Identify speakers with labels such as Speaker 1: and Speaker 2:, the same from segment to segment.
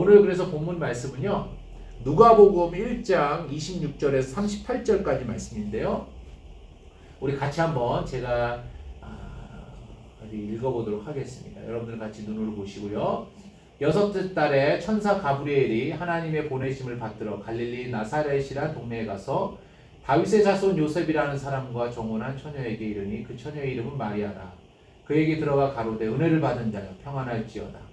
Speaker 1: 오늘 그래서 본문 말씀은요. 누가복음 1장 26절에서 38절까지 말씀인데요. 우리 같이 한번 제가 아, 읽어보도록 하겠습니다. 여러분들 같이 눈으로 보시고요. 여섯째 달에 천사 가브리엘이 하나님의 보내심을 받들어 갈릴리 나사렛이란 동네에 가서 다윗의 자손 요셉이라는 사람과 정혼한 처녀에게 이르니 그 처녀의 이름은 마리아라. 그에게 들어가 가로되 은혜를 받은 자여 평안할지어다.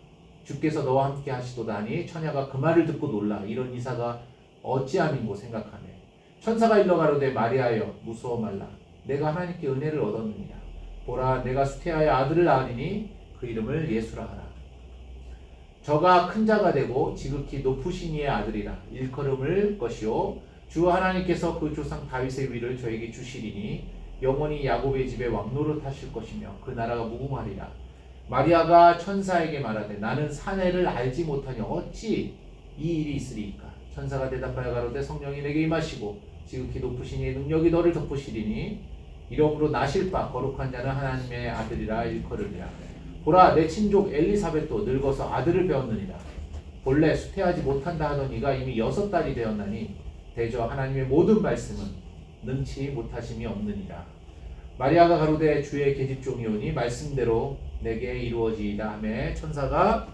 Speaker 1: 주께서 너와 함께 하시도다니 처녀가 그 말을 듣고 놀라 이런 이사가 어찌함인고 생각하네. 천사가 일러 가로되 마리아여 무서워 말라. 내가 하나님께 은혜를 얻었느니라. 보라 내가 수태하여 아들을 낳으니 그 이름을 예수라 하라. 저가 큰 자가 되고 지극히 높으신 이의 아들이라 일컬음을 것이요 주 하나님께서 그 조상 다윗의 위를 저에게 주시리니 영원히 야곱의 집에 왕노릇 하실 것이며 그 나라가 무궁하리라. 마리아가 천사에게 말하되 나는 사내를 알지 못하니 어찌 이 일이 있으리까? 천사가 대답하여 가로되 성령이 내게 임하시고 지극히 이의 능력이 너를 덮으시리니 이러므로 나실 바 거룩한 자는 하나님의 아들이라 일컬으리라. 보라 내 친족 엘리사벳도 늙어서 아들을 배웠느니라. 본래 수태하지 못한다 하던 이가 이미 여섯 달이 되었나니 대저 하나님의 모든 말씀은 능치 못하심이 없느니라. 마리아가 가로되 주의 계집종이오니 말씀대로 내게 이루어지이다 하매 천사가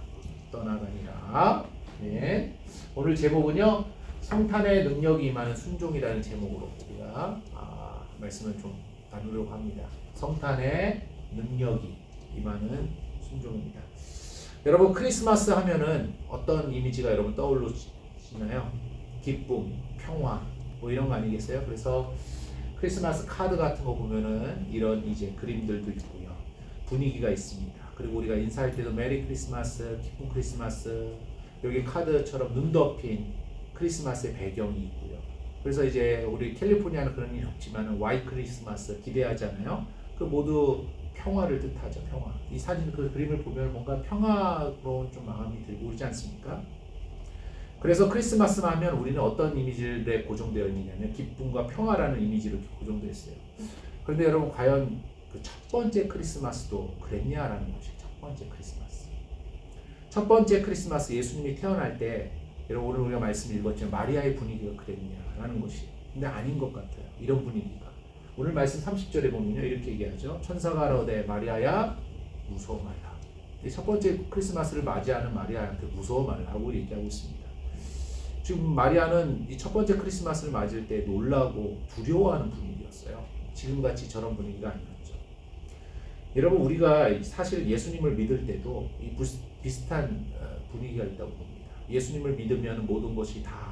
Speaker 1: 떠나가니라. 네. 오늘 제목은요 성탄의 능력이 임하는 순종이라는 제목으로 우리가 아, 말씀을 좀 나누려고 합니다. 성탄의 능력이 임하는 순종입니다. 여러분 크리스마스 하면은 어떤 이미지가 여러분 떠오르시나요? 기쁨, 평화 뭐 이런 거 아니겠어요? 그래서 크리스마스 카드 같은 거 보면은 이런 이제 그림들도 있고요. 분위기가 있습니다. 그리고 우리가 인사할 때도 메리 크리스마스, 기쁜 크리스마스, 여기 카드처럼 눈 덮인 크리스마스의 배경이 있고요. 그래서 이제 우리 캘리포니아는 그런 일이 없지만 와이 크리스마스 기대하잖아요. 그 모두 평화를 뜻하죠. 평화. 이 사진 그 그림을 보면 뭔가 평화로운 좀 마음이 들고 그러지 않습니까? 그래서 크리스마스만 하면 우리는 어떤 이미지에 고정되어 있느냐면 기쁨과 평화라는 이미지로 고정되어 있어요. 그런데 여러분 과연 그 첫 번째 크리스마스도 그랬냐라는 것이 첫 번째 크리스마스. 첫 번째 크리스마스 예수님이 태어날 때 여러분 오늘 우리가 말씀 읽었지만 마리아의 분위기가 그랬냐라는 것이 근데 아닌 것 같아요. 이런 분위기가. 오늘 말씀 30절에 보면요 이렇게 얘기하죠. 천사가 가로되 마리아야 무서워 말라. 이첫 번째 크리스마스를 맞이하는 마리아한테 무서워 말라고 얘기하고 있습니다. 지금 마리아는 이 첫 번째 크리스마스를 맞을 때 놀라고 두려워하는 분위기였어요. 지금같이 저런 분위기가 아니었죠. 여러분 우리가 사실 예수님을 믿을 때도 이 비슷한 어, 분위기가 있다고 봅니다. 예수님을 믿으면 모든 것이 다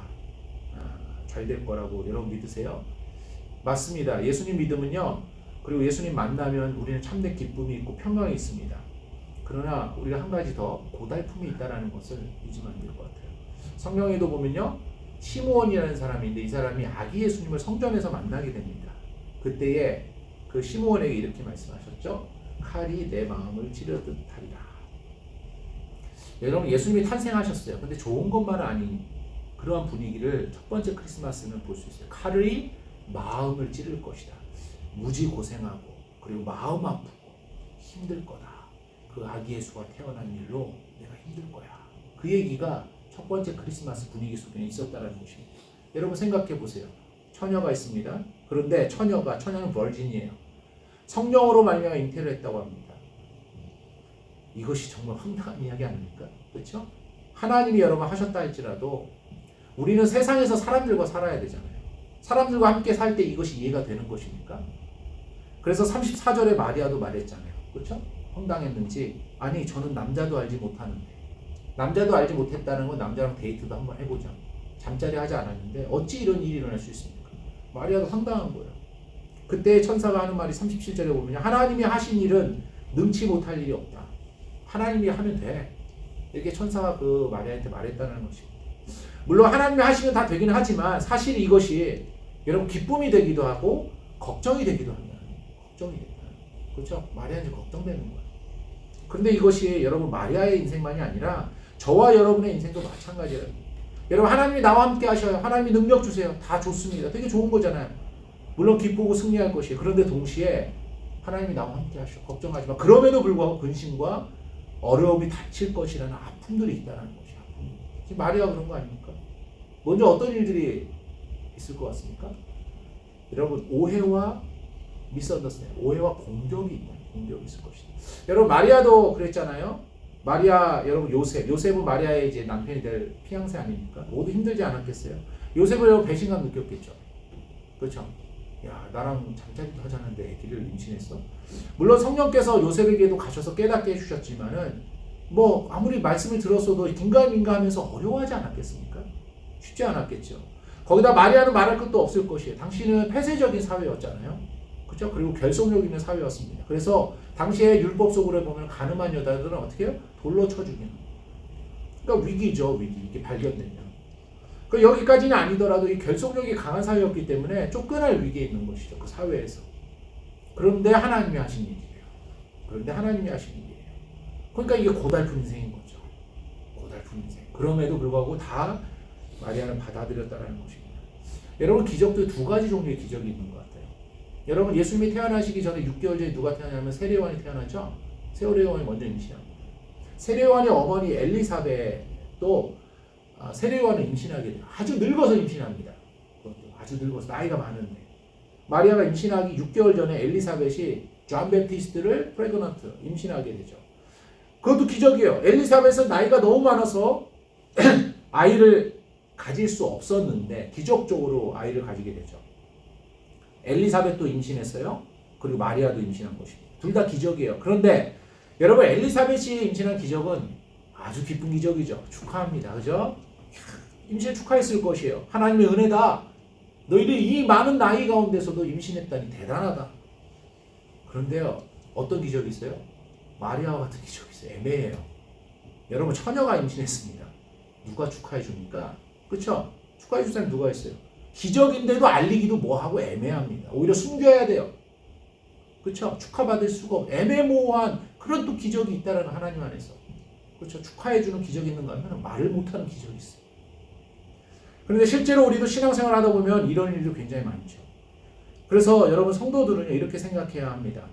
Speaker 1: 잘 될 거라고 여러분 믿으세요? 맞습니다. 예수님 믿으면요. 그리고 예수님 만나면 우리는 참된 기쁨이 있고 평강이 있습니다. 그러나 우리가 한 가지 더 고달픔이 있다는 것을 잊으면 안 될 것 같아요. 성경에도 보면요. 시므온이라는 사람인데 이 사람이 아기 예수님을 성전에서 만나게 됩니다. 그때에 그 시므온에게 이렇게 말씀하셨죠. 칼이 내 마음을 찌르듯 하리라. 여러분 예수님이 탄생하셨어요. 근데 좋은 것만은 아닌 그러한 분위기를 첫 번째 크리스마스는 볼 수 있어요. 칼이 마음을 찌를 것이다. 무지 고생하고 그리고 마음 아프고 힘들 거다. 그 아기 예수가 태어난 일로 내가 힘들 거야. 그 얘기가 첫 번째 크리스마스 분위기 속에 있었다는 것입니다. 여러분 생각해 보세요. 처녀가 있습니다. 그런데 처녀가 처녀는 버진이에요. 성령으로 말미암아 잉태를 했다고 합니다. 이것이 정말 황당한 이야기 아닙니까? 그렇죠? 하나님이 여러분 하셨다 할지라도 우리는 세상에서 사람들과 살아야 되잖아요. 사람들과 함께 살 때 이것이 이해가 되는 것입니까? 그래서 34절에 마리아도 말했잖아요. 그렇죠? 황당했는지 아니 저는 남자도 알지 못하는데 남자도 알지 못했다는 건 남자랑 데이트도 한번 해보자. 잠자리 하지 않았는데 어찌 이런 일이 일어날 수 있습니까? 마리아도 황당한 거예요. 그때 천사가 하는 말이 37절에 보면 하나님이 하신 일은 능치 못할 일이 없다. 하나님이 하면 돼. 이렇게 천사가 그 마리아한테 말했다는 것입니다. 물론 하나님이 하시면 다 되기는 하지만 사실 이것이 여러분 기쁨이 되기도 하고 걱정이 되기도 합니다. 걱정이 됩니다. 그렇죠? 마리아한테 걱정되는 거예요. 그런데 이것이 여러분 마리아의 인생만이 아니라 저와 여러분의 인생도 마찬가지예요. 여러분 하나님이 나와 함께 하셔요. 하나님이 능력 주세요. 다 좋습니다. 되게 좋은 거잖아요. 물론 기쁘고 승리할 것이에요. 그런데 동시에 하나님이 나와 함께 하셔. 걱정하지 마. 그럼에도 불구하고 근심과 어려움이 닥칠 것이라는 아픔들이 있다는 것이 아픔. 지금 마리아 그런 거 아닙니까? 먼저 어떤 일들이 있을 것 같습니까? 여러분 오해와 미스언더스탠 오해와 공격이 있다. 공격이 있을 것이다. 여러분 마리아도 그랬잖아요. 마리아 여러분 요셉 요셉은 마리아의 이제 남편이 될 피앙새 아닙니까? 모두 힘들지 않았겠어요? 요셉은 배신감 느꼈겠죠. 그렇죠? 야 나랑 잠자리도 하자는데 애기를 임신했어. 물론 성령께서 요셉에게도 가셔서 깨닫게 해주셨지만은 뭐 아무리 말씀을 들었어도 긴가민가하면서 어려워하지 않았겠습니까? 쉽지 않았겠죠. 거기다 마리아는 말할 것도 없을 것이에요. 당신은 폐쇄적인 사회였잖아요. 그렇죠? 그리고 결속력 있는 사회였습니다. 그래서 당시에 율법 속으로 보면 가늠한 여자들은 어떻게 해요? 돌로 쳐 죽이는. 그러니까 위기죠, 위기. 이게 발견되면. 그 여기까지는 아니더라도 이 결속력이 강한 사회였기 때문에 쫓겨날 위기에 있는 것이죠. 그 사회에서. 그런데 하나님이 하신 일이에요. 그런데 하나님이 하신 일이에요. 그러니까 이게 고달픈 인생인 거죠. 고달픈 인생. 그럼에도 불구하고 다 마리아는 받아들였다는 것입니다. 여러분 기적도 두 가지 종류의 기적이 있는 것 같아요. 여러분 예수님이 태어나시기 전에 6개월 전에 누가 태어나면 세례요한이 태어나죠. 세례요한이 먼저 임신합니다. 세례요한의 어머니 엘리사벳도 아, 세례요한을 임신하게 돼요. 아주 늙어서 임신합니다. 그것도 아주 늙어서 나이가 많은데 마리아가 임신하기 6개월 전에 엘리사벳이 존 베프티스트를 프레그넌트 임신하게 되죠. 그것도 기적이에요. 엘리사벳은 나이가 너무 많아서 아이를 가질 수 없었는데 기적적으로 아이를 가지게 되죠. 엘리사벳도 임신했어요. 그리고 마리아도 임신한 것입니다. 둘 다 기적이에요. 그런데 여러분 엘리사벳이 임신한 기적은 아주 기쁜 기적이죠. 축하합니다. 그죠? 임신 축하했을 것이에요. 하나님의 은혜다. 너희들이 이 많은 나이 가운데서도 임신했다니 대단하다. 그런데요, 어떤 기적이 있어요? 마리아와 같은 기적이 있어요. 애매해요. 여러분, 처녀가 임신했습니다. 누가 축하해 줍니까? 그쵸? 축하해 줄 사람 누가 있어요? 기적인데도 알리기도 뭐하고 애매합니다. 오히려 숨겨야 돼요. 그쵸? 축하받을 수가 없, 애매모호한 그런 또 기적이 있다는 하나님 안에서. 그렇죠. 축하해 주는 기적이 있는가 하면 말을 못하는 기적이 있어요. 그런데 실제로 우리도 신앙생활 하다 보면 이런 일도 굉장히 많죠. 그래서 여러분 성도들은 이렇게 생각해야 합니다.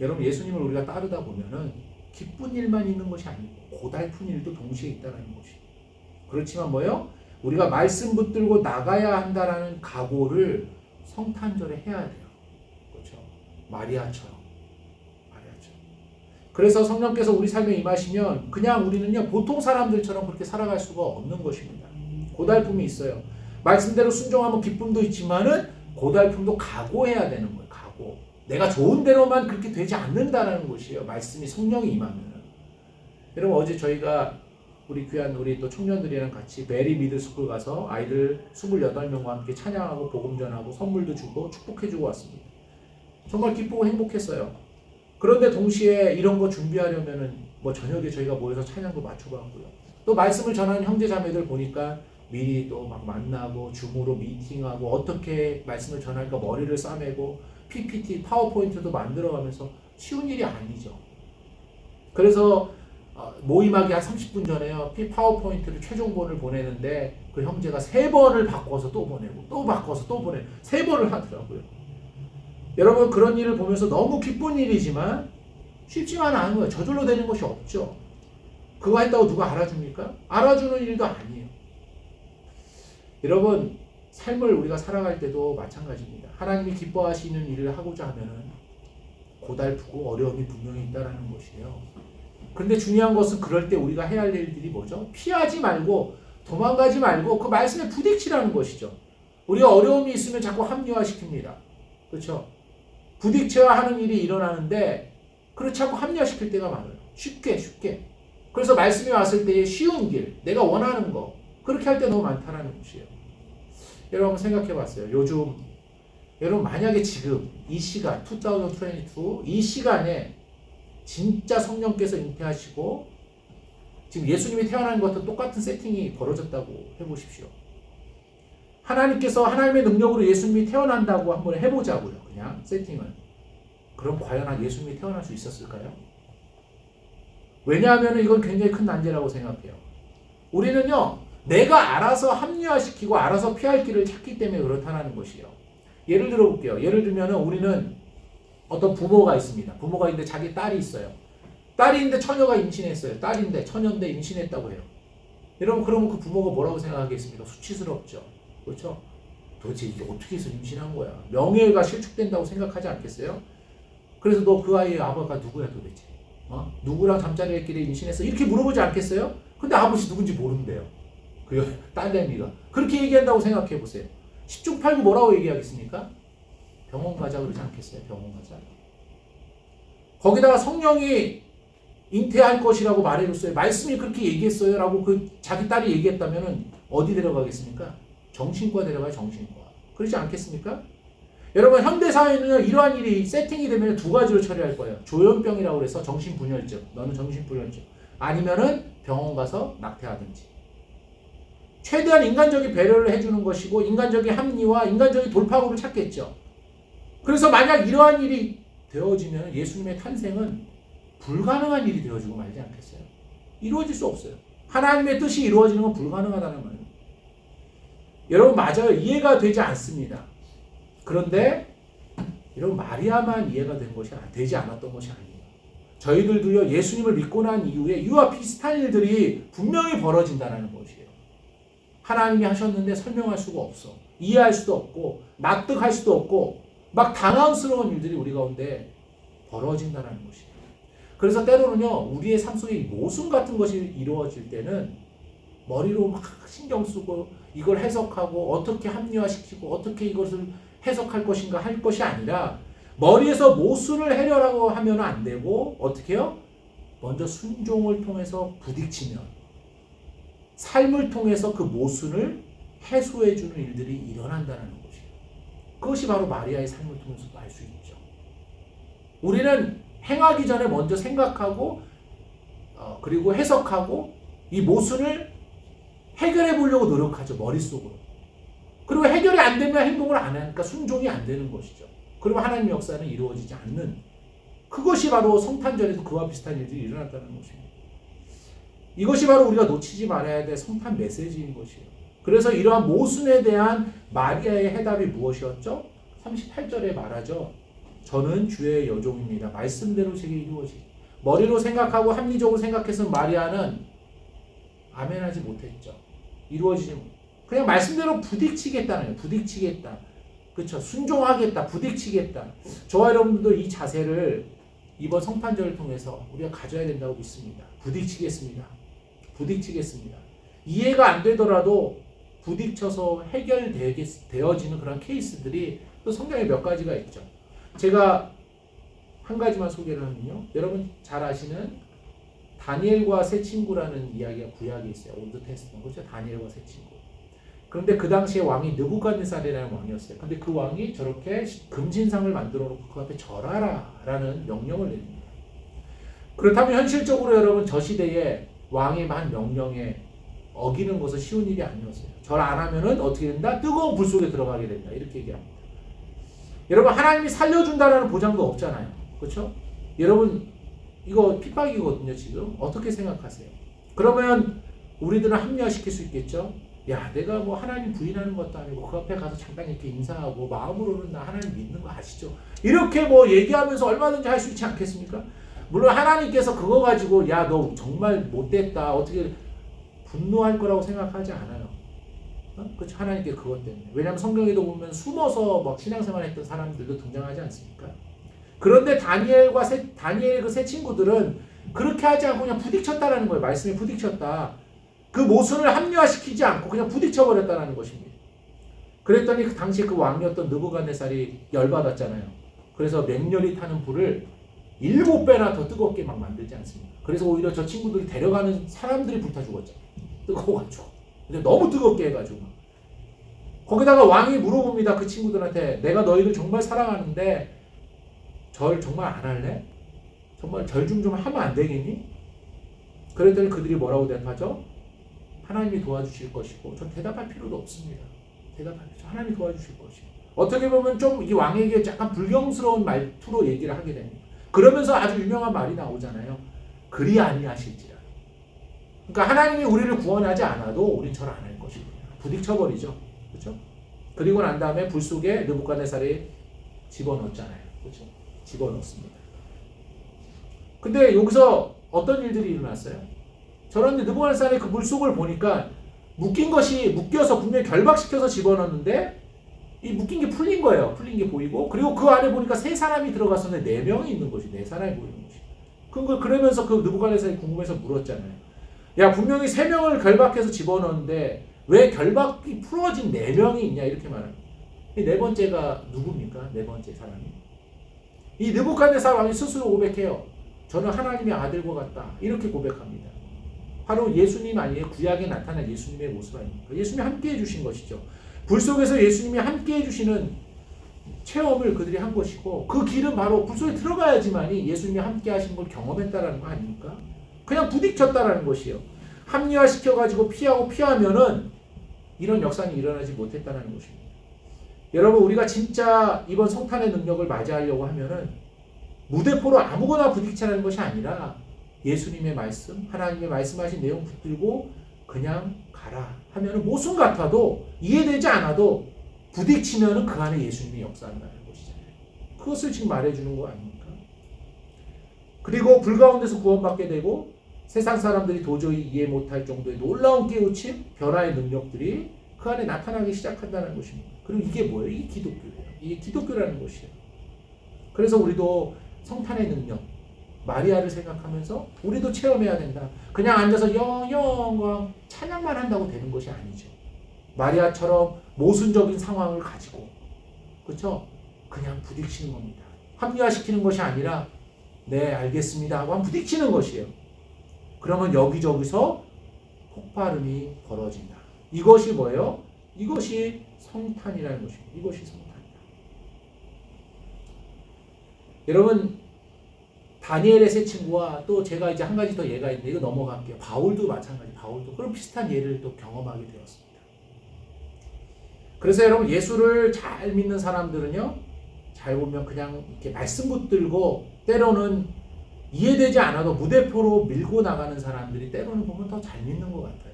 Speaker 1: 여러분 예수님을 우리가 따르다 보면은 기쁜 일만 있는 것이 아니고 고달픈 일도 동시에 있다는 것이. 그렇지만 뭐요? 우리가 말씀 붙들고 나가야 한다라는 각오를 성탄절에 해야 돼요. 그렇죠? 마리아처럼. 마리아처럼. 그래서 성령께서 우리 삶에 임하시면 그냥 우리는요 보통 사람들처럼 그렇게 살아갈 수가 없는 것입니다. 고달픔이 있어요. 말씀대로 순종하면 기쁨도 있지만은 고달픔도 각오해야 되는 거예요. 각오. 내가 좋은 대로만 그렇게 되지 않는다는 것이에요. 말씀이 성령이 임하면. 여러분 어제 저희가 우리 귀한 우리 또 청년들이랑 같이 베리 미드스쿨 가서 아이들 28명과 함께 찬양하고 복음 전하고 선물도 주고 축복해 주고 왔습니다. 정말 기쁘고 행복했어요. 그런데 동시에 이런 거 준비하려면은 뭐 저녁에 저희가 모여서 찬양도 맞춰봤고요. 또 말씀을 전하는 형제 자매들 보니까 미리 또 막 만나고 줌으로 미팅하고 어떻게 말씀을 전할까 머리를 싸매고 PPT 파워포인트도 만들어가면서 쉬운 일이 아니죠. 그래서 어, 모임하기 한 30분 전에요. 피 파워포인트를 최종본을 보내는데 그 형제가 세 번을 바꿔서 또 보내고 또 바꿔서 또 보내 세 번을 하더라고요. 여러분 그런 일을 보면서 너무 기쁜 일이지만 쉽지만 않은 거예요. 저절로 되는 것이 없죠. 그거 했다고 누가 알아줍니까? 알아주는 일도 아니에요. 여러분 삶을 우리가 살아갈 때도 마찬가지입니다. 하나님이 기뻐하시는 일을 하고자 하면은 고달프고 어려움이 분명히 있다라는 것이에요. 그런데 중요한 것은 그럴 때 우리가 해야 할 일들이 뭐죠? 피하지 말고 도망가지 말고 그 말씀에 부딪히라는 것이죠. 우리가 어려움이 있으면 자꾸 합리화시킵니다. 그렇죠? 부딪혀야 하는 일이 일어나는데 그렇지 않고 합리화시킬 때가 많아요. 쉽게 쉽게. 그래서 말씀이 왔을 때의 쉬운 길, 내가 원하는 거 그렇게 할 때 너무 많다라는 것이에요. 여러분 생각해 봤어요. 요즘 여러분 만약에 지금 이 시간 2022 이 시간에 진짜 성령께서 잉태하시고 지금 예수님이 태어난 것과 똑같은 세팅이 벌어졌다고 해보십시오. 하나님께서 하나님의 능력으로 예수님이 태어난다고 한번 해보자고요. 그냥 세팅을. 그럼 과연 예수님이 태어날 수 있었을까요? 왜냐하면 이건 굉장히 큰 난제라고 생각해요. 우리는요, 내가 알아서 합리화시키고 알아서 피할 길을 찾기 때문에 그렇다는 것이에요. 예를 들어 볼게요. 예를 들면 우리는 어떤 부모가 있습니다. 부모가 있는데 자기 딸이 있어요. 있는데 처녀가 임신했어요. 딸인데 처녀인데 임신했다고 해요. 여러분 그러면 그 부모가 뭐라고 생각하겠습니까? 수치스럽죠. 그렇죠? 도대체 이게 어떻게 해서 임신한 거야? 명예가 실축된다고 생각하지 않겠어요? 그래서 너 그 아이의 아버가 누구야 도대체? 어? 누구랑 잠자리 했길래 임신했어? 이렇게 물어보지 않겠어요? 근데 아버지 누군지 모른대요. 그 딸내미가 그렇게 얘기한다고 생각해 보세요. 10중 8구 뭐라고 얘기하겠습니까? 병원 가자 그러지 않겠어요? 병원 가자. 거기다가 성령이 잉태할 것이라고 말해줬어요. 말씀이 그렇게 얘기했어요. 라고 그 자기 딸이 얘기했다면은 어디 데려가겠습니까? 정신과 데려가요, 정신과. 그렇지 않겠습니까? 여러분, 현대사회는요, 이러한 일이 세팅이 되면 두 가지로 처리할 거예요. 조현병이라고 해서 정신분열증. 너는 정신분열증. 아니면은 병원 가서 낙태하든지. 최대한 인간적인 배려를 해주는 것이고, 인간적인 합리와 인간적인 돌파구를 찾겠죠. 그래서 만약 이러한 일이 되어지면 예수님의 탄생은 불가능한 일이 되어지고 말지 않겠어요? 이루어질 수 없어요. 하나님의 뜻이 이루어지는 건 불가능하다는 거예요. 여러분 맞아요. 이해가 되지 않습니다. 그런데 여러분 마리아만 이해가 된 것이 안- 되지 않았던 것이 아니에요. 저희들도요 예수님을 믿고 난 이후에 이와 비슷한 일들이 분명히 벌어진다는 것이에요. 하나님이 하셨는데 설명할 수가 없어. 이해할 수도 없고 납득할 수도 없고 막 당황스러운 일들이 우리 가운데 벌어진다는 것이에요. 그래서 때로는요 우리의 삶 속에 이 모순 같은 것이 이루어질 때는 머리로 막 신경 쓰고 이걸 해석하고 어떻게 합리화시키고 어떻게 이것을 해석할 것인가 할 것이 아니라 머리에서 모순을 해결하고 하면 안 되고 어떻게요? 먼저 순종을 통해서 부딪히면 삶을 통해서 그 모순을 해소해 주는 일들이 일어난다는 것이에요. 그것이 바로 마리아의 삶을 통해서도 알 수 있죠. 우리는 행하기 전에 먼저 생각하고 어, 그리고 해석하고 이 모순을 해결해 보려고 노력하죠 머릿속으로 그리고 해결이 안 되면 행동을 안 하니까 순종이 안 되는 것이죠 그리고 하나님의 역사는 이루어지지 않는 그것이 바로 성탄절에도 그와 비슷한 일들이 일어났다는 것입니다 이것이 바로 우리가 놓치지 말아야 될 성탄 메시지인 것이에요 그래서 이러한 모순에 대한 마리아의 해답이 무엇이었죠? 38절에 말하죠 저는 주의 여종입니다. 말씀대로 제게 이루어지. 머리로 생각하고 합리적으로 생각해서 마리아는 아멘하지 못했죠. 이루어지지 못. 그냥 말씀대로 부딪히겠다는 거예요. 부딪히겠다. 그렇죠. 순종하겠다. 부딪히겠다. 저와 여러분들도 이 자세를 이번 성탄절을 통해서 우리가 가져야 된다고 믿습니다. 부딪히겠습니다. 부딪히겠습니다. 이해가 안 되더라도 부딪혀서 해결되어지는 그런 케이스들이 또 성경에 몇 가지가 있죠. 제가 한 가지만 소개를 하면요. 여러분 잘 아시는 다니엘과 새 친구라는 이야기가 구약에 있어요. 올드 테스트먼 그렇죠? 다니엘과 새 친구. 그런데 그 당시에 왕이 느부갓네살이라는 왕이었어요. 근데 그 왕이 저렇게 금신상을 만들어 놓고 그 앞에 절하라라는 명령을 내립니다. 그렇다면 현실적으로 여러분 저 시대에 왕의 만 명령에 어기는 것은 쉬운 일이 아니었어요. 절 안 하면은 어떻게 된다? 뜨거운 불 속에 들어가게 된다. 이렇게 얘기합니다. 여러분 하나님이 살려준다라는 보장도 없잖아요. 그렇죠? 여러분 이거 핍박이거든요 지금 어떻게 생각하세요? 그러면 우리들은 합리화시킬 수 있겠죠? 야 내가 뭐 하나님 부인하는 것도 아니고 그 앞에 가서 잠깐 이렇게 인사하고 마음으로는 나 하나님 믿는 거 아시죠? 이렇게 뭐 얘기하면서 얼마든지 할 수 있지 않겠습니까? 물론 하나님께서 그거 가지고 야 너 정말 못됐다 어떻게 분노할 거라고 생각하지 않아요. 어? 그렇죠. 하나님께 그것 때문에. 왜냐하면 성경에도 보면 숨어서 막 신앙생활 했던 사람들도 등장하지 않습니까? 그런데 다니엘과 세, 다니엘 그 세 친구들은 그렇게 하지 않고 그냥 부딪혔다라는 거예요. 말씀에 부딪혔다. 그 모순을 합리화시키지 않고 그냥 부딪혀 버렸다는 것입니다. 그랬더니 그 당시 그 왕이었던 느부갓네살이 열받았잖아요. 그래서 맹렬히 타는 불을 일곱 배나 더 뜨겁게 막 만들지 않습니까? 그래서 오히려 저 친구들이 데려가는 사람들이 불타 죽었죠. 뜨거워가지고. 근데 너무 뜨겁게 해가지고. 거기다가 왕이 물어봅니다. 그 친구들한테. 내가 너희를 정말 사랑하는데 절 정말 안 할래? 정말 절 좀 좀 하면 안 되겠니? 그랬더니 그들이 뭐라고 대답하죠? 하나님이 도와주실 것이고 전 대답할 필요도 없습니다. 대답할 필요 하나님이 도와주실 것이고 어떻게 보면 좀 이 왕에게 약간 불경스러운 말투로 얘기를 하게 됩니다. 그러면서 아주 유명한 말이 나오잖아요. 그리 아니하실지라. 그러니까 하나님이 우리를 구원하지 않아도 우린 절 안 할 것이구나. 부딪혀 버리죠. 그렇죠? 그리고 난 다음에 불 속에 느부갓네살이 집어넣었잖아요. 그렇죠? 집어넣습니다. 근데 여기서 어떤 일들이 일어났어요? 저런데 느부갓네살이 그 물속을 보니까 묶인 것이 묶여서 분명히 결박시켜서 집어넣는데 이 묶인 게 풀린 거예요. 풀린 게 보이고 그리고 그 안에 보니까 세 사람이 들어갔었는데 네 명이 있는 것이 네 사람이 보이는 것이. 그걸 그러면서 그 느부갓네살이 궁금해서 물었잖아요. 야 분명히 세 명을 결박해서 집어넣는데 왜 결박이 풀어진 네 명이 있냐 이렇게 말합니다. 이네 번째가 누굽니까? 네 번째 사람이. 이 느부갓네살 왕이 스스로 고백해요. 저는 하나님의 아들과 같다. 이렇게 고백합니다. 바로 예수님 아니에요. 구약에 나타난 예수님의 모습 아닙니까? 예수님이 함께 해주신 것이죠. 불 속에서 예수님이 함께 해주시는 체험을 그들이 한 것이고 그 길은 바로 불 속에 들어가야지만이 예수님이 함께 하신 걸 경험했다라는 거 아닙니까? 그냥 부딪혔다라는 것이에요. 합리화시켜 가지고 피하고 피하면은 이런 역사는 일어나지 못했다는 것입니다. 여러분 우리가 진짜 이번 성탄의 능력을 맞이하려고 하면은 무대포로 아무거나 부딪히라는 것이 아니라 예수님의 말씀, 하나님의 말씀하신 내용 붙들고 그냥 가라 하면은 모순 같아도 이해되지 않아도 부딪히면은 그 안에 예수님이 역사한다는 것이잖아요. 그것을 지금 말해주는 거 아닙니까? 그리고 불 가운데서 구원받게 되고 세상 사람들이 도저히 이해 못할 정도의 놀라운 깨우침, 변화의 능력들이 그 안에 나타나기 시작한다는 것입니다. 그리고 이게 뭐예요? 이게 기독교예요. 이게 기독교라는 것이에요. 그래서 우리도 성탄의 능력, 마리아를 생각하면서 우리도 체험해야 된다. 그냥 앉아서 영영광 찬양만 한다고 되는 것이 아니죠. 마리아처럼 모순적인 상황을 가지고 그렇죠? 그냥 부딪히는 겁니다. 합리화시키는 것이 아니라 네 알겠습니다 하고 한 부딪히는 것이에요. 그러면 여기저기서 폭발음이 벌어진다. 이것이 뭐예요? 이것이 성탄이라는 것입니다. 이것이 성탄이다. 여러분 다니엘의 세 친구와 또 제가 이제 한 가지 더 예가 있는데 이거 넘어갈게요. 바울도 마찬가지. 바울도 그런 비슷한 예를 또 경험하게 되었습니다. 그래서 여러분 예수를 잘 믿는 사람들은요. 잘 보면 그냥 이렇게 말씀 붙들고 때로는 이해되지 않아도 무대포로 밀고 나가는 사람들이 때로는 보면 더 잘 믿는 것 같아요.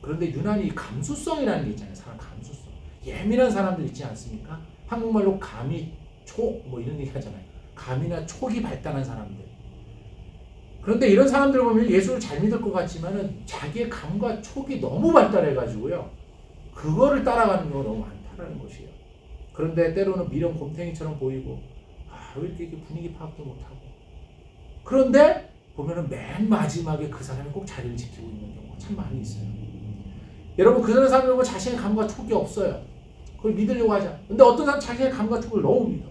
Speaker 1: 그런데 유난히 감수성이라는 게 있잖아요. 사람 감수성. 예민한 사람들 있지 않습니까? 한국말로 감이 촉 뭐 이런 얘기 하잖아요. 감이나 촉이 발달한 사람들. 그런데 이런 사람들 보면 예수를 잘 믿을 것 같지만은 자기의 감과 촉이 너무 발달해가지고요. 그거를 따라가는 경우가 너무 많다라는 것이에요. 그런데 때로는 미련 곰탱이처럼 보이고, 아, 왜 이렇게 분위기 파악도 못하고. 그런데 보면은 맨 마지막에 그 사람이 꼭 자리를 지키고 있는 경우가 참 많이 있어요. 여러분, 그런 사람이 보면 자신의 감과 촉이 없어요. 그걸 믿으려고 하자. 근데 어떤 사람 자기의 감과 촉을 너무 믿어.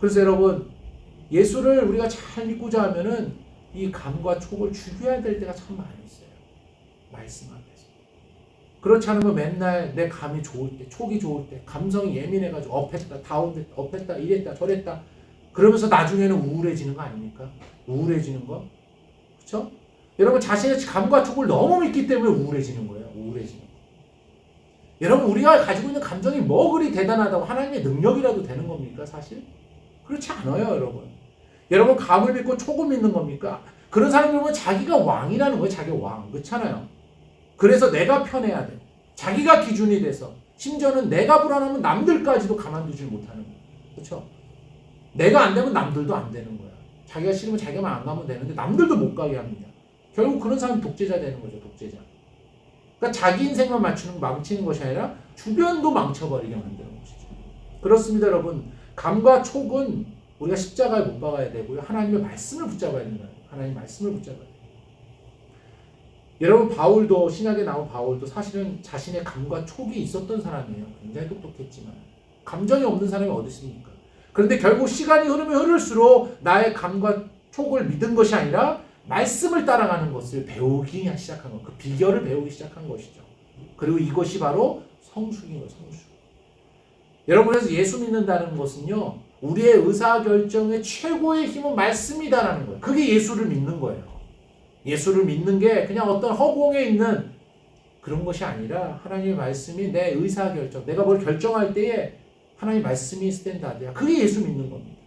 Speaker 1: 그래서 여러분, 예수를 우리가 잘 믿고자 하면은 이 감과 촉을 죽여야 될 때가 참 많이 있어요. 말씀 앞에서. 그렇지 않으면 맨날 내 감이 좋을 때, 촉이 좋을 때, 감성이 예민해가지고 업했다, 다운됐다, 업했다, 이랬다, 저랬다. 그러면서 나중에는 우울해지는 거 아닙니까? 우울해지는 거. 그렇죠? 여러분 자신의 감과 촉을 너무 믿기 때문에 우울해지는 거예요. 우울해지는 거. 여러분 우리가 가지고 있는 감정이 뭐 그리 대단하다고 하나님의 능력이라도 되는 겁니까 사실? 그렇지 않아요 여러분. 여러분 감을 믿고 촉을 믿는 겁니까? 그런 사람들 보면 자기가 왕이라는 거예요. 자기 왕. 그렇잖아요. 그래서 내가 편해야 돼. 자기가 기준이 돼서 심지어는 내가 불안하면 남들까지도 가만두질 못하는 거예요. 그렇죠? 내가 안 되면 남들도 안 되는 거야. 자기가 싫으면 자기만 안 가면 되는데 남들도 못 가게 합니다. 결국 그런 사람이 독재자 되는 거죠. 독재자. 그러니까 자기 인생만 맞추는 망치는 것이 아니라 주변도 망쳐버리게 만드는 것이죠. 그렇습니다, 여러분. 감과 촉은 우리가 십자가에 못 박아야 되고요. 하나님의 말씀을 붙잡아야 된다. 하나님 말씀을 붙잡아야 돼요. 여러분 바울도 신약에 나온 바울도 사실은 자신의 감과 촉이 있었던 사람이에요. 굉장히 똑똑했지만 감정이 없는 사람이 어디 있습니까? 그런데 결국 시간이 흐르면 흐를수록 나의 감과 촉을 믿은 것이 아니라 말씀을 따라가는 것을 배우기 시작한 것, 그 비결을 배우기 시작한 것이죠. 그리고 이것이 바로 성숙인 거예요, 성숙. 여러분 그래서 예수 믿는다는 것은요, 우리의 의사 결정의 최고의 힘은 말씀이다라는 거예요. 그게 예수를 믿는 거예요. 예수를 믿는 게 그냥 어떤 허공에 있는 그런 것이 아니라 하나님의 말씀이 내 의사 결정, 내가 뭘 결정할 때에 하나님 말씀이 스탠다드야. 그게 예수 믿는 겁니다.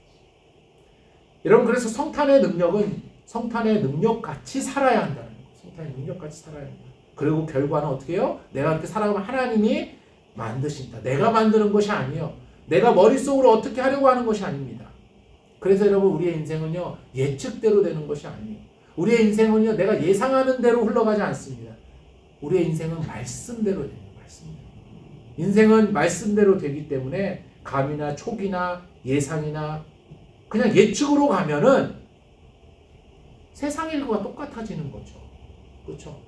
Speaker 1: 여러분 그래서 성탄의 능력은 성탄의 능력 같이 살아야 한다는 거예요. 성탄의 능력 같이 살아야 한다. 그리고 결과는 어떻게 해요? 내가 그렇게 살아가면 하나님이 만드신다. 내가 만드는 것이 아니요. 내가 머릿속으로 어떻게 하려고 하는 것이 아닙니다. 그래서 여러분 우리의 인생은요 예측대로 되는 것이 아니에요. 우리의 인생은요, 내가 예상하는 대로 흘러가지 않습니다. 우리의 인생은 말씀대로 돼요. 말씀대로. 인생은 말씀대로 되기 때문에 감이나 촉이나 예상이나 그냥 예측으로 가면은 세상 일과 똑같아지는 거죠. 그렇죠?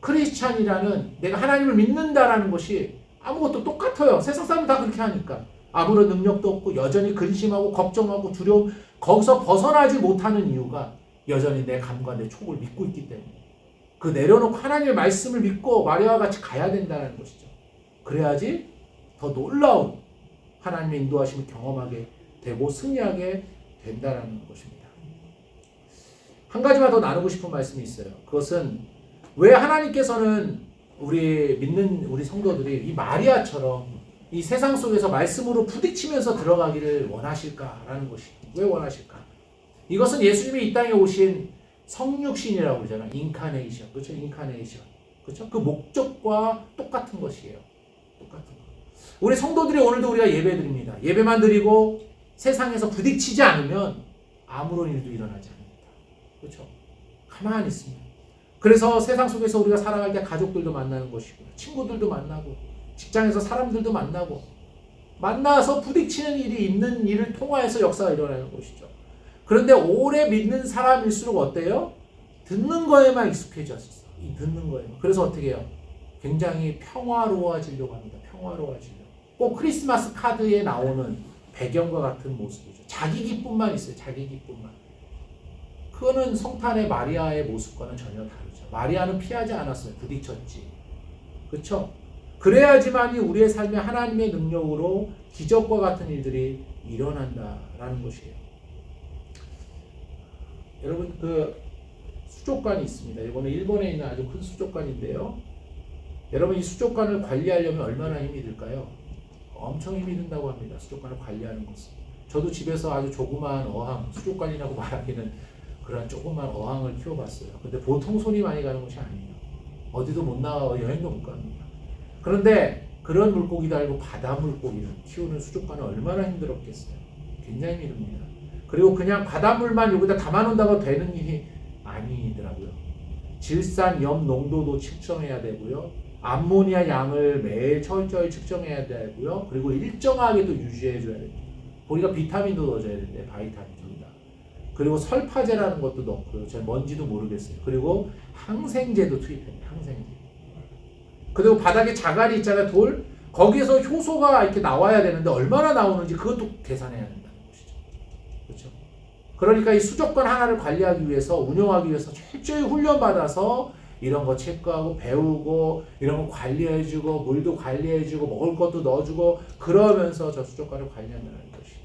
Speaker 1: 크리스찬이라는 내가 하나님을 믿는다라는 것이 아무것도 똑같아요. 세상 사람 다 그렇게 하니까 아무런 능력도 없고 여전히 근심하고 걱정하고 두려움 거기서 벗어나지 못하는 이유가 여전히 내 감과 내 촉을 믿고 있기 때문에 그 내려놓고 하나님의 말씀을 믿고 마리아와 같이 가야 된다는 것이죠. 그래야지 더 놀라운 하나님의 인도하심을 경험하게 되고 승리하게 된다는 것입니다. 한 가지만 더 나누고 싶은 말씀이 있어요. 그것은 왜 하나님께서는 우리 믿는 우리 성도들이 이 마리아처럼 이 세상 속에서 말씀으로 부딪히면서 들어가기를 원하실까라는 것이 왜 원하실까? 이것은 예수님이 이 땅에 오신 성육신이라고 그러잖아. 인카네이션. 그렇죠? 인카네이션. 그렇죠? 그 목적과 똑같은 것이에요. 똑같은 거. 우리 성도들이 오늘도 우리가 예배 드립니다. 예배만 드리고 세상에서 부딪히지 않으면 아무런 일도 일어나지 않습니다. 그렇죠? 가만히 있습니다. 그래서 세상 속에서 우리가 살아갈 때 가족들도 만나는 것이고 친구들도 만나고 직장에서 사람들도 만나고 만나서 부딪히는 일이 있는 일을 통하여서 역사가 일어나는 것이죠. 그런데 오래 믿는 사람일수록 어때요? 듣는 거에만 익숙해졌어. 이 듣는 거에만. 그래서 어떻게 해요? 굉장히 평화로워지려고 합니다. 평화로워지려. 꼭 크리스마스 카드에 나오는 배경과 같은 모습이죠. 자기 기쁨만 있어요. 자기 기쁨만. 그거는 성탄의 마리아의 모습과는 전혀 다르죠. 마리아는 피하지 않았어요. 부딪혔지. 그렇죠? 그래야지만이 우리의 삶에 하나님의 능력으로 기적과 같은 일들이 일어난다라는 것이에요. 여러분 그 수족관이 있습니다. 이번에 일본에 있는 아주 큰 수족관인데요. 여러분 이 수족관을 관리하려면 얼마나 힘이 들까요? 엄청 힘이 든다고 합니다. 수족관을 관리하는 것은. 저도 집에서 아주 조그마한 어항, 수족관이라고 말하기는 그런 조그마한 어항을 키워봤어요. 근데 보통 손이 많이 가는 것이 아니에요. 어디도 못 나가 여행도 못 갑니다. 그런데 그런 물고기도 아니고 바다 물고기를 키우는 수족관은 얼마나 힘들었겠어요. 굉장히 힘듭니다. 그리고 그냥 바닷물만 여기다 담아놓는다고 되는 일이 아니더라고요. 질산, 염 농도도 측정해야 되고요. 암모니아 양을 매일 철저히 측정해야 되고요. 그리고 일정하게 도 유지해줘야 돼요. 우리가 비타민도 넣어줘야 되는데 바이타민 저기다. 그리고 설파제라는 것도 넣고요. 제가 뭔지도 모르겠어요. 그리고 항생제도 투입합니다. 항생제. 그리고 바닥에 자갈이 있잖아요. 돌. 거기에서 효소가 이렇게 나와야 되는데 얼마나 나오는지 그것도 계산해야 된다는 것이죠. 그렇죠? 그러니까 이 수족관 하나를 관리하기 위해서 운영하기 위해서 철저히 훈련받아서 이런 거 체크하고 배우고 이런 거 관리해주고 물도 관리해주고 먹을 것도 넣어주고 그러면서 저 수족관을 관리한다는 것이.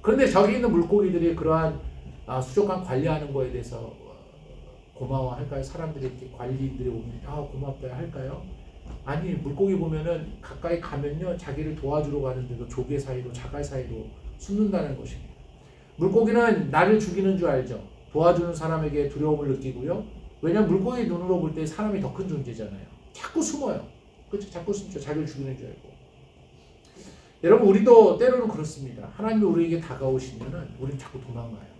Speaker 1: 그런데 저기 있는 물고기들이 그러한 아, 수족관 관리하는 거에 대해서 어, 고마워할까요? 사람들이 관리인들이 오면 아 고맙다 할까요? 아니 물고기 보면은 가까이 가면요 자기를 도와주러 가는데도 조개 사이로 자갈 사이로 숨는다는 것입니다. 물고기는 나를 죽이는 줄 알죠. 도와주는 사람에게 두려움을 느끼고요. 왜냐면 물고기 눈으로 볼 때 사람이 더 큰 존재잖아요. 자꾸 숨어요. 그렇죠? 자꾸 숨죠. 자기를 죽이는 줄 알고. 여러분 우리도 때로는 그렇습니다. 하나님이 우리에게 다가오시면은 우리는 자꾸 도망가요.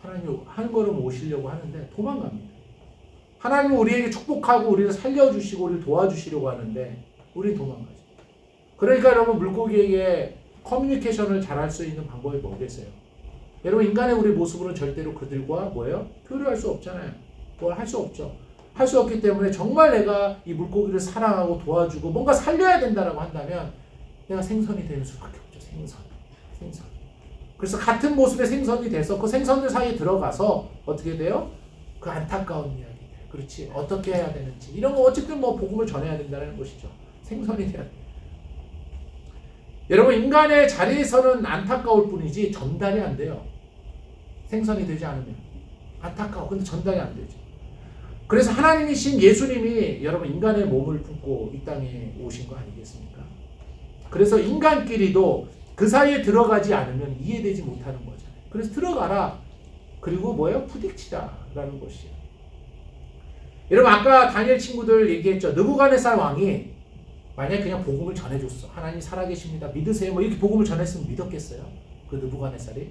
Speaker 1: 하나님이 한 걸음 오시려고 하는데 도망갑니다. 하나님은 우리에게 축복하고 우리를 살려주시고 우리를 도와주시려고 하는데 우리 도망가죠. 그러니까 여러분 물고기에게 커뮤니케이션을 잘할 수 있는 방법이 뭐겠어요? 여러분 인간의 우리 모습으로는 절대로 그들과 뭐예요? 교류할 수 없잖아요. 뭘 할 수 없죠. 할 수 없기 때문에 정말 내가 이 물고기를 사랑하고 도와주고 뭔가 살려야 된다라고 한다면 내가 생선이 되는 수밖에 없죠. 생선. 생선. 그래서 같은 모습의 생선이 돼서 그 생선들 사이에 들어가서 어떻게 돼요? 그 안타까운 이야기. 그렇지. 어떻게 해야 되는지. 이런 거 어쨌든 뭐 복음을 전해야 된다는 것이죠. 생선이 돼야 돼. 여러분 인간의 자리에서는 안타까울 뿐이지 전달이 안 돼요. 생선이 되지 않으면 안타까워. 근데 전달이 안 되죠. 그래서 하나님이신 예수님이 여러분 인간의 몸을 품고 이 땅에 오신 거 아니겠습니까? 그래서 인간끼리도 그 사이에 들어가지 않으면 이해되지 못하는 거잖아요. 그래서 들어가라. 그리고 뭐예요? 부딪히다라는 것이에요. 여러분 아까 다니엘 친구들 얘기했죠. 느부갓네살 왕이 만약 그냥 복음을 전해줬어. 하나님 살아계십니다. 믿으세요. 뭐 이렇게 복음을 전했으면 믿었겠어요? 그 느부갓네살이?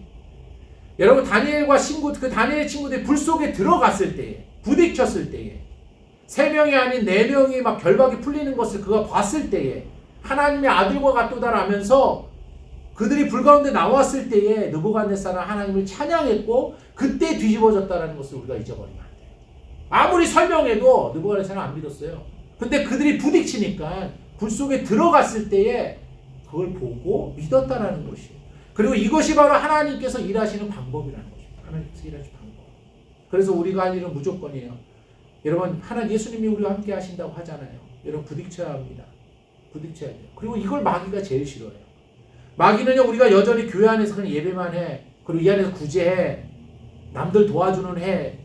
Speaker 1: 여러분 다니엘과 친구 그 다니엘 친구들이 불 속에 들어갔을 때에 부딪혔을 때에 세 명이 아닌 네 명이 막 결박이 풀리는 것을 그가 봤을 때에 하나님의 아들과 같도다라면서 그들이 불 가운데 나왔을 때에 느부갓네살은 하나님을 찬양했고 그때 뒤집어졌다라는 것을 우리가 돼요. 아무리 설명해도 느부갓네살은 안 믿었어요. 근데 그들이 부딪히니까 불 속에 들어갔을 때에 그걸 보고 믿었다라는 것이에요. 그리고 이것이 바로 하나님께서 일하시는 방법이라는 것입니다. 하나님께서 일하시는 방법. 그래서 우리가 할 일은 무조건이에요. 여러분 하나님 예수님이 우리와 함께 하신다고 하잖아요. 여러분 부딪혀야 합니다. 부딪혀야 돼요. 그리고 이걸 마귀가 제일 싫어해요. 마귀는요 우리가 여전히 교회 안에서 그냥 예배만 해. 그리고 이 안에서 구제해. 남들 도와주는 해.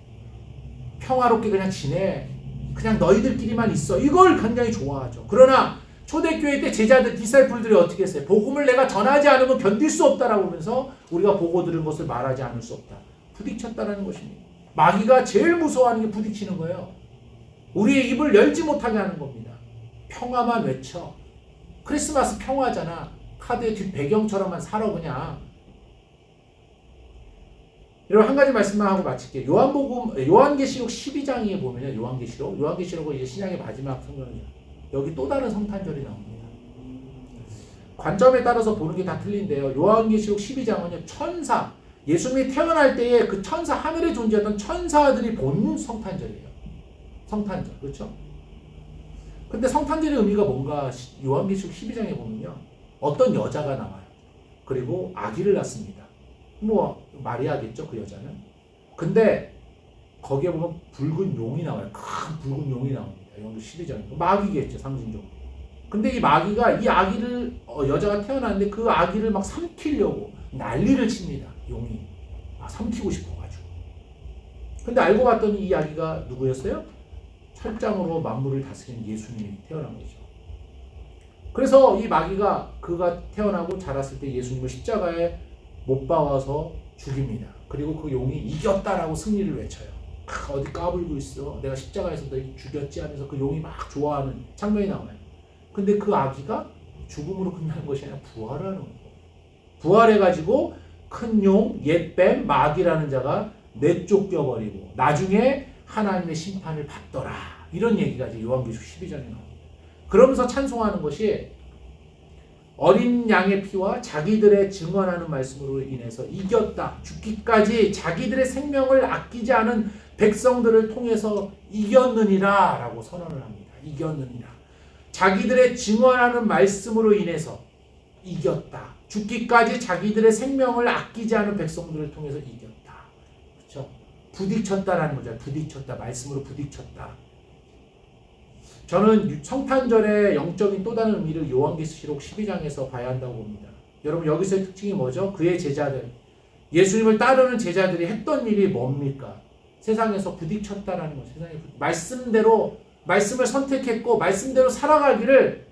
Speaker 1: 평화롭게 그냥 지내. 그냥 너희들끼리만 있어. 이걸 굉장히 좋아하죠. 그러나 초대교회 때 제자들, 디사이플들이 어떻게 했어요? 복음을 내가 전하지 않으면 견딜 수 없다라고 하면서 우리가 보고 들은 것을 말하지 않을 수 없다. 부딪혔다라는 것입니다. 마귀가 제일 무서워하는 게 부딪히는 거예요. 우리의 입을 열지 못하게 하는 겁니다. 평화만 외쳐. 크리스마스 평화잖아. 카드의 뒷 배경처럼만 살아 그냥. 여러분 한 가지 말씀만 하고 마칠게요. 요한복음 요한계시록 12장에 보면요. 요한계시록 요한계시록은 이제 신약의 마지막 성경이에요. 여기 또 다른 성탄절이 나옵니다. 관점에 따라서 보는 게 다 틀린데요. 요한계시록 12장은요. 천사 예수님이 태어날 때에 그 천사 하늘에 존재했던 천사들이 본 성탄절이에요. 성탄절 그렇죠? 근데 성탄절의 의미가 뭔가 요한계시록 12장에 보면요. 어떤 여자가 나와요. 그리고 아기를 낳습니다. 뭐 마리아겠죠 그 여자는. 근데 거기에 보면 붉은 용이 나와요. 큰 붉은 용이 나옵니다. 이건 12장이고 마귀겠죠 상징적으로. 근데 이 마귀가 이 아기를 어, 여자가 태어났는데 그 아기를 막 삼키려고 난리를 칩니다. 용이 아 삼키고 싶어가지고. 근데 알고 봤더니 이 아기가 누구였어요? 철장으로 만물을 다스리는 예수님이 태어난 거죠. 그래서 이 마귀가 그가 태어나고 자랐을 때 예수님을 십자가에 못 박아서 죽입니다. 그리고 그 용이 이겼다라고 승리를 외쳐요. 아, 어디 까불고 있어. 내가 십자가에서 너 죽였지 하면서 그 용이 막 좋아하는 장면이 나와요. 근데 그 아기가 죽음으로 끝나는 것이 아니라 부활하는 거예요. 부활해가지고 큰 용, 옛뱀, 마귀라는 자가 내쫓겨버리고 나중에 하나님의 심판을 받더라. 이런 얘기가 이제 요한계시록 12장에 나옵니다. 그러면서 찬송하는 것이 어린 양의 피와 자기들의 증언하는 말씀으로 인해서 이겼다. 죽기까지 자기들의 생명을 아끼지 않은 백성들을 통해서 이겼느니라 라고 선언을 합니다. 이겼느니라. 자기들의 증언하는 말씀으로 인해서 이겼다. 죽기까지 자기들의 생명을 아끼지 않은 백성들을 통해서 이겼다. 그렇죠? 부딪혔다라는 거죠. 부딪혔다. 말씀으로 부딪혔다. 저는 성탄절의 영적인 또 다른 의미를 요한계시록 12장에서 봐야 한다고 봅니다. 여러분 여기서의 특징이 뭐죠? 그의 제자들 예수님을 따르는 제자들이 했던 일이 뭡니까? 세상에서 부딪혔다라는 거. 세상에 말씀대로 말씀을 선택했고 말씀대로 살아가기를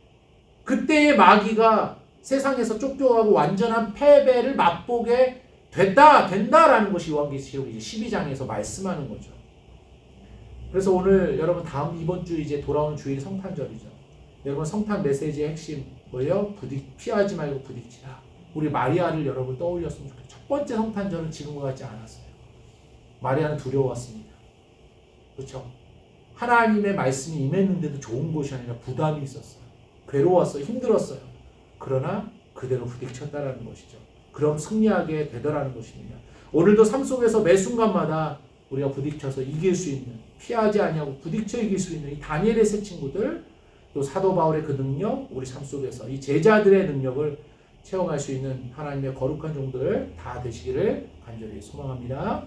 Speaker 1: 그때의 마귀가 세상에서 쫓겨가고 완전한 패배를 맛보게 됐다 된다라는 것이 요한계시록 이제 12장에서 말씀하는 거죠. 그래서 오늘 여러분 다음 이번 주 이제 돌아오는 주일이 성탄절이죠. 여러분 성탄 메시지의 핵심 뭐예요? 부딪 피하지 말고 부딪히라. 우리 마리아를 여러분 떠올렸으면 좋겠어요. 첫 번째 성탄절은 지금과 같지 않았어요. 마리아는 두려웠습니다. 그렇죠? 하나님의 말씀이 임했는데도 좋은 것이 아니라 부담이 있었어요. 괴로웠어요. 힘들었어요. 그러나 그대로 부딪혔다라는 것이죠. 그럼 승리하게 되더라는 것입니다. 오늘도 삶 속에서 매 순간마다 우리가 부딪혀서 이길 수 있는 피하지 아니하고 부딪혀 이길 수 있는 이 다니엘의 세 친구들 또 사도 바울의 그 능력 우리 삶 속에서 이 제자들의 능력을 체험할 수 있는 하나님의 거룩한 종들 다 되시기를 간절히 소망합니다.